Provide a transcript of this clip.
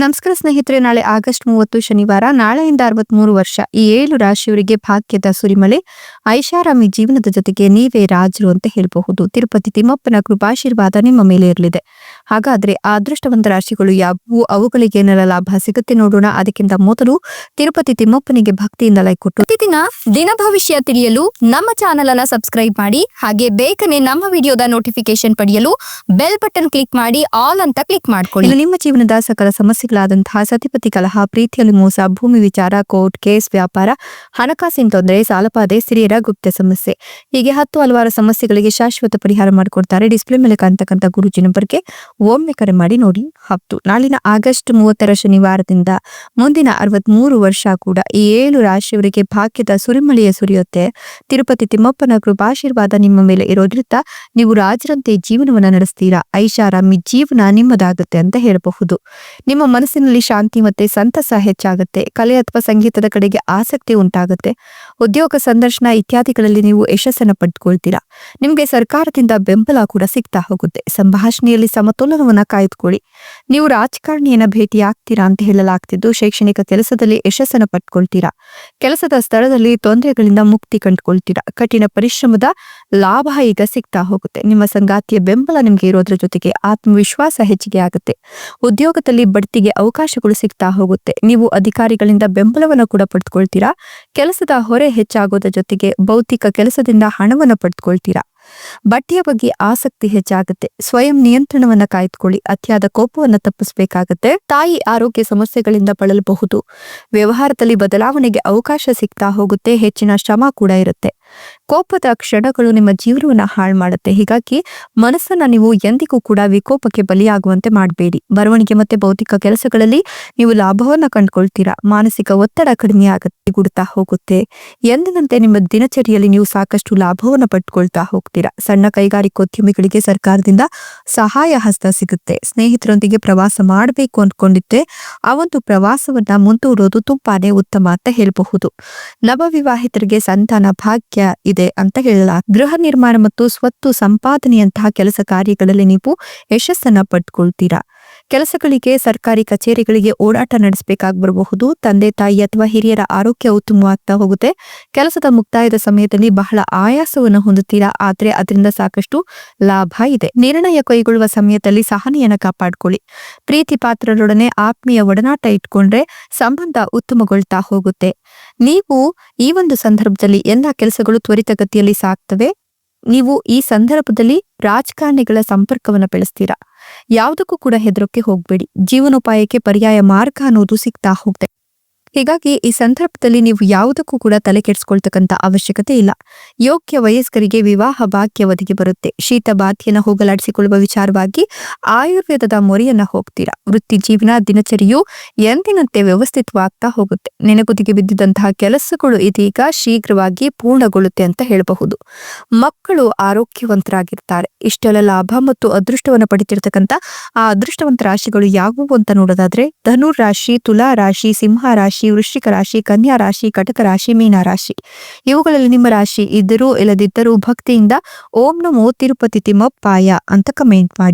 ನಮಸ್ಕಾರ ಸ್ನೇಹಿತರೆ, ನಾಳೆ ಆಗಸ್ಟ್ ಮೂವತ್ತು ಶನಿವಾರ, ನಾಳೆಯಿಂದ ಅರವತ್ಮೂರು ವರ್ಷ. ಈ ಏಳು ರಾಶಿಯವರಿಗೆ ಭಾಗ್ಯದ ಸುರಿಮಳೆ, ಐಷಾರಾಮಿ ಜೀವನದ ಜೊತೆಗೆ ನೀವೇ ರಾಜರು ಅಂತ ಹೇಳಬಹುದು. ತಿರುಪತಿ ತಿಮ್ಮಪ್ಪನ ಕೃಪಾಶೀರ್ವಾದ ನಿಮ್ಮ ಮೇಲೆ ಇರಲಿದೆ. ಹಾಗಾದ್ರೆ ಆ ಅದೃಷ್ಟವಂತ ರಾಶಿಗಳು ಯಾವುವು? ಅವುಗಳಿಗೆ ಏನರ ಲಾಭ ಸಿಗುತ್ತೆ ನೋಡೋಣ. ಅದಕ್ಕಿಂತ ಮೊದಲು ತಿರುಪತಿ ತಿಮ್ಮಪ್ಪನಿಗೆ ಭಕ್ತಿಯಿಂದ ಲೈಕ್ ಕೊಟ್ಟು ಪ್ರತಿದಿನ ದಿನ ಭವಿಷ್ಯ ತಿಳಿಯಲು ನಮ್ಮ ಚಾನೆಲ್ ಅನ್ನ ಸಬ್ಸ್ಕ್ರೈಬ್ ಮಾಡಿ, ಹಾಗೆ ಬೇಗನೆ ನಮ್ಮ ವಿಡಿಯೋದ ನೋಟಿಫಿಕೇಶನ್ ಪಡೆಯಲು ಬೆಲ್ ಬಟನ್ ಕ್ಲಿಕ್ ಮಾಡಿ ಆಲ್ ಅಂತ ಕ್ಲಿಕ್ ಮಾಡ್ಕೊಳ್ಳಿ. ನಿಮ್ಮ ಜೀವನದ ಸಕಲ ಸಮಸ್ಯೆಗಳಾದಂತಹ ಸತಿಪತಿ ಕಲಹ, ಪ್ರೀತಿಯಲ್ಲಿ ಮೋಸ, ಭೂಮಿ ವಿಚಾರ ಕೋರ್ಟ್ ಕೇಸ್ ವ್ಯಾಪಾರ, ಹಣಕಾಸಿನ ತೊಂದರೆ, ಸಾಲಪಾದೆ ಸ್ತ್ರೀಯರ ಗುಪ್ತ ಸಮಸ್ಯೆ. ಹೀಗೆ ಹತ್ತು ಹಲವಾರು ಸಮಸ್ಯೆಗಳಿಗೆ ಶಾಶ್ವತ ಪರಿಹಾರ ಮಾಡಿಕೊಡ್ತಾರೆ. ಡಿಸ್ಪ್ಲೇ ಮೇಲೆ ಕಾಣ್ತಕ್ಕಂಥ ಗುರುಜಿ ನಂಬರ್ಗೆ ಒಮ್ಮೆ ಕರೆ ಮಾಡಿ ನೋಡಿ ಹತ್ತು ನಾಳಿನ ಆಗಸ್ಟ್ ಮೂವತ್ತರ ಶನಿವಾರದಿಂದ ಮುಂದಿನ ಅರವತ್ಮೂರು ವರ್ಷ ಕೂಡ ಈ ಏಳು ರಾಶಿಯವರಿಗೆ ಭಾಗ್ಯದ ಸುರಿಮಳೆಯ ಸುರಿಯುತ್ತೆ. ತಿರುಪತಿ ತಿಮ್ಮಪ್ಪನ ಕೃಪಾಶೀರ್ವಾದ ನಿಮ್ಮ ಮೇಲೆ ಇರೋದ್ರಿಂದ ನೀವು ರಾಜರಂತೆ ಜೀವನವನ್ನ ನಡೆಸ್ತೀರಾ. ಐಷಾರಾಮಿ ಜೀವನ ನಿಮ್ಮದಾಗುತ್ತೆ ಅಂತ ಹೇಳಬಹುದು. ನಿಮ್ಮ ಮನಸ್ಸಿನಲ್ಲಿ ಶಾಂತಿ ಮತ್ತೆ ಸಂತಸ ಹೆಚ್ಚಾಗುತ್ತೆ. ಕಲೆ ಅಥವಾ ಸಂಗೀತದ ಕಡೆಗೆ ಆಸಕ್ತಿ ಉಂಟಾಗುತ್ತೆ. ಉದ್ಯೋಗ ಸಂದರ್ಶನ ಇತ್ಯಾದಿಗಳಲ್ಲಿ ನೀವು ಯಶಸ್ಸನ್ನು ಪಡೆದುಕೊಳ್ತೀರಾ ನಿಮಗೆ ಸರ್ಕಾರದಿಂದ ಬೆಂಬಲ ಕೂಡ ಸಿಗ್ತಾ ಹೋಗುತ್ತೆ. ಸಂಭಾಷಣೆಯಲ್ಲಿ ಸಮತೋಲನವನ್ನ ಕಾಯ್ದುಕೊಳ್ಳಿ. ನೀವು ರಾಜಕಾರಣಿಯನ್ನ ಭೇಟಿ ಆಗ್ತೀರಾ ಅಂತ ಹೇಳಲಾಗ್ತಿದ್ದು, ಶೈಕ್ಷಣಿಕ ಕೆಲಸದಲ್ಲಿ ಯಶಸ್ಸನ್ನು ಪಡ್ಕೊಳ್ತೀರಾ? ಕೆಲಸದ ಸ್ಥಳದಲ್ಲಿ ತೊಂದರೆಗಳಿಂದ ಮುಕ್ತಿ ಕಂಡುಕೊಳ್ತೀರಾ? ಕಠಿಣ ಪರಿಶ್ರಮದ ಲಾಭ ಈಗ ಸಿಗ್ತಾ ಹೋಗುತ್ತೆ. ನಿಮ್ಮ ಸಂಗಾತಿಯ ಬೆಂಬಲ ನಿಮಗೆ ಇರೋದ್ರ ಜೊತೆಗೆ ಆತ್ಮವಿಶ್ವಾಸ ಹೆಚ್ಚಿಗೆ ಆಗುತ್ತೆ. ಉದ್ಯೋಗದಲ್ಲಿ ಬಡ್ತಿಗೆ ಅವಕಾಶಗಳು ಸಿಗ್ತಾ ಹೋಗುತ್ತೆ. ನೀವು ಅಧಿಕಾರಿಗಳಿಂದ ಬೆಂಬಲವನ್ನು ಕೂಡ ಪಡೆದುಕೊಳ್ತೀರಾ ಕೆಲಸದ ಹೊರೆ ಹೆಚ್ಚಾಗೋದ್ರ ಜೊತೆಗೆ ಭೌತಿಕ ಕೆಲಸದಿಂದ ಹಣವನ್ನು ಪಡೆದುಕೊಳ್ತೀರಾ ಬಟ್ಟೆಯ ಬಗ್ಗೆ ಆಸಕ್ತಿ ಹೆಚ್ಚಾಗುತ್ತೆ. ಸ್ವಯಂ ನಿಯಂತ್ರಣವನ್ನ ಕಾಯ್ದುಕೊಳ್ಳಿ. ಅತಿಯಾದ ಕೋಪವನ್ನ ತಪ್ಪಿಸಬೇಕಾಗತ್ತೆ. ತಾಯಿ ಆರೋಗ್ಯ ಸಮಸ್ಯೆಗಳಿಂದ ಬಳಲಬಹುದು. ವ್ಯವಹಾರದಲ್ಲಿ ಬದಲಾವಣೆಗೆ ಅವಕಾಶ ಸಿಗ್ತಾ ಹೋಗುತ್ತೆ. ಹೆಚ್ಚಿನ ಶ್ರಮ ಕೂಡ ಇರುತ್ತೆ. ಕೋಪದ ಕ್ಷಣಗಳು ನಿಮ್ಮ ಜೀವನವನ್ನ ಹಾಳು ಮಾಡುತ್ತೆ. ಹೀಗಾಗಿ ಮನಸ್ಸನ್ನ ನೀವು ಎಂದಿಗೂ ಕೂಡ ವಿಕೋಪಕ್ಕೆ ಬಲಿಯಾಗುವಂತೆ ಮಾಡಬೇಡಿ. ಬರವಣಿಗೆ ಮತ್ತೆ ಭೌತಿಕ ಕೆಲಸಗಳಲ್ಲಿ ನೀವು ಲಾಭವನ್ನ ಕಂಡುಕೊಳ್ತೀರಾ. ಮಾನಸಿಕ ಒತ್ತಡ ಕಡಿಮೆ ಆಗುತ್ತೆ, ಗುಡ್ತಾ ಹೋಗುತ್ತೆ. ಎಂದಿನಂತೆ ನಿಮ್ಮ ದಿನಚರಿಯಲ್ಲಿ ನೀವು ಸಾಕಷ್ಟು ಲಾಭವನ್ನ ಪಡ್ಕೊಳ್ತಾ ಹೋಗ್ತೀರಾ. ಸಣ್ಣ ಕೈಗಾರಿಕೋದ್ಯಮಿಗಳಿಗೆ ಸರ್ಕಾರದಿಂದ ಸಹಾಯ ಹಸ್ತ ಸಿಗುತ್ತೆ. ಸ್ನೇಹಿತರೊಂದಿಗೆ ಪ್ರವಾಸ ಮಾಡಬೇಕು ಅಂದ್ಕೊಂಡಿದ್ದೆ ಆ ಒಂದು ಪ್ರವಾಸವನ್ನ ಮುಂದೂಡೋದು ತುಂಬಾನೇ ಉತ್ತಮ ಅಂತ ಹೇಳಬಹುದು. ನವವಿವಾಹಿತರಿಗೆ ಸಂತಾನ, ಭಾಗ್ಯ ಇದೆ ಅಂತ ಹೇಳಲ್ಲ ಗೃಹ ನಿರ್ಮಾಣ ಮತ್ತು ಸ್ವತ್ತು ಸಂಪಾದನೆಯಂತಹ ಕೆಲಸ ಕಾರ್ಯಗಳಲ್ಲಿ ನೀವು ಯಶಸ್ಸನ್ನ ಪಡ್ಕೊಳ್ತೀರಾ? ಕೆಲಸಗಳಿಗೆ ಸರ್ಕಾರಿ ಕಚೇರಿಗಳಿಗೆ ಓಡಾಟ ನಡೆಸಬೇಕಾಗಿ ಬರಬಹುದು ತಂದೆ ತಾಯಿ ಅಥವಾ ಹಿರಿಯರ ಆರೋಗ್ಯ ಉತ್ತಮವಾಗ್ತಾ ಹೋಗುತ್ತೆ. ಕೆಲಸದ ಮುಕ್ತಾಯದ ಸಮಯದಲ್ಲಿ ಬಹಳ ಆಯಾಸವನ್ನು ಹೊಂದುತ್ತೀರಾ? ಆದ್ರೆ ಅದರಿಂದ ಸಾಕಷ್ಟು ಲಾಭ ಇದೆ. ನಿರ್ಣಯ ಕೈಗೊಳ್ಳುವ ಸಮಯದಲ್ಲಿ ಸಹನೆಯನ್ನು ಕಾಪಾಡಿಕೊಳ್ಳಿ. ಪ್ರೀತಿ ಪಾತ್ರರೊಡನೆ ಆತ್ಮೀಯ ಒಡನಾಟ ಇಟ್ಕೊಂಡ್ರೆ ಸಂಬಂಧ ಉತ್ತಮಗೊಳ್ತಾ ಹೋಗುತ್ತೆ. ನೀವು ಈ ಒಂದು ಸಂದರ್ಭದಲ್ಲಿ ಎಲ್ಲ ಕೆಲಸಗಳು ತ್ವರಿತಗತಿಯಲ್ಲಿ ಸಾಗ್ತವೆ? ನೀವು ಈ ಸಂದರ್ಭದಲ್ಲಿ ರಾಜಕಾರಣಿಗಳ ಸಂಪರ್ಕವನ್ನು ಬೆಳೆಸ್ತೀರಾ? ಯಾವುದಕ್ಕೂ ಕೂಡ ಹೆದರೋಕೆ ಹೋಗ್ಬೇಡಿ. ಜೀವನೋಪಾಯಕ್ಕೆ ಪರ್ಯಾಯ ಮಾರ್ಗ ಅನ್ನೋದು ಸಿಗ್ತಾ ಹೋಗುತ್ತೆ. ಹೀಗಾಗಿ ಈ ಸಂದರ್ಭದಲ್ಲಿ ನೀವು ಯಾವುದಕ್ಕೂ ಕೂಡ ತಲೆ ಕೆಡಿಸ್ಕೊಳ್ತಕ್ಕಂಥ ಅವಶ್ಯಕತೆ ಇಲ್ಲ. ಯೋಗ್ಯ ವಯಸ್ಕರಿಗೆ ವಿವಾಹ ಭಾಗ್ಯ ಒದಗಿ ಬರುತ್ತೆ. ಶೀತ ಬಾಧ್ಯನ ಹೋಗಲಾಡಿಸಿಕೊಳ್ಳುವ ವಿಚಾರವಾಗಿ ಆಯುರ್ವೇದದ ಮೊರೆಯನ್ನ ಹೋಗ್ತೀರಾ. ವೃತ್ತಿ ಜೀವನ, ದಿನಚರಿಯು ಎಂದಿನಂತೆ ವ್ಯವಸ್ಥಿತವಾಗ್ತಾ ಹೋಗುತ್ತೆ. ನೆನಗುದಿಗೆ ಬಿದ್ದಿದ್ದಂತಹ ಕೆಲಸಗಳು ಇದೀಗ ಶೀಘ್ರವಾಗಿ ಪೂರ್ಣಗೊಳ್ಳುತ್ತೆ ಅಂತ ಹೇಳಬಹುದು. ಮಕ್ಕಳು ಆರೋಗ್ಯವಂತರಾಗಿರ್ತಾರೆ. ಇಷ್ಟೆಲ್ಲ ಲಾಭ ಮತ್ತು ಅದೃಷ್ಟವನ್ನು ಪಡಿತಿರ್ತಕ್ಕಂಥ ಆ ಅದೃಷ್ಟವಂತ ರಾಶಿಗಳು ಯಾವುವು ಅಂತ ನೋಡೋದಾದ್ರೆ ಧನುರ್ ರಾಶಿ ತುಲಾ ರಾಶಿ ಸಿಂಹ ರಾಶಿ, ವೃಶ್ಚಿಕ ರಾಶಿ, ಕನ್ಯಾ ರಾಶಿ, ಕಟಕ ರಾಶಿ, ಮೀನ ರಾಶಿ. ಇವುಗಳಲ್ಲಿ ನಿಮ್ಮ ರಾಶಿ ಇದ್ದರೂ ಇಲ್ಲದಿದ್ದರೂ ಭಕ್ತಿಯಿಂದ ಓಂ ನಮೋ ತಿರುಪತಿ ತಿಮ್ಮಪ್ಪಾಯ ಅಂತ ಕಮೆಂಟ್ ಮಾಡಿ.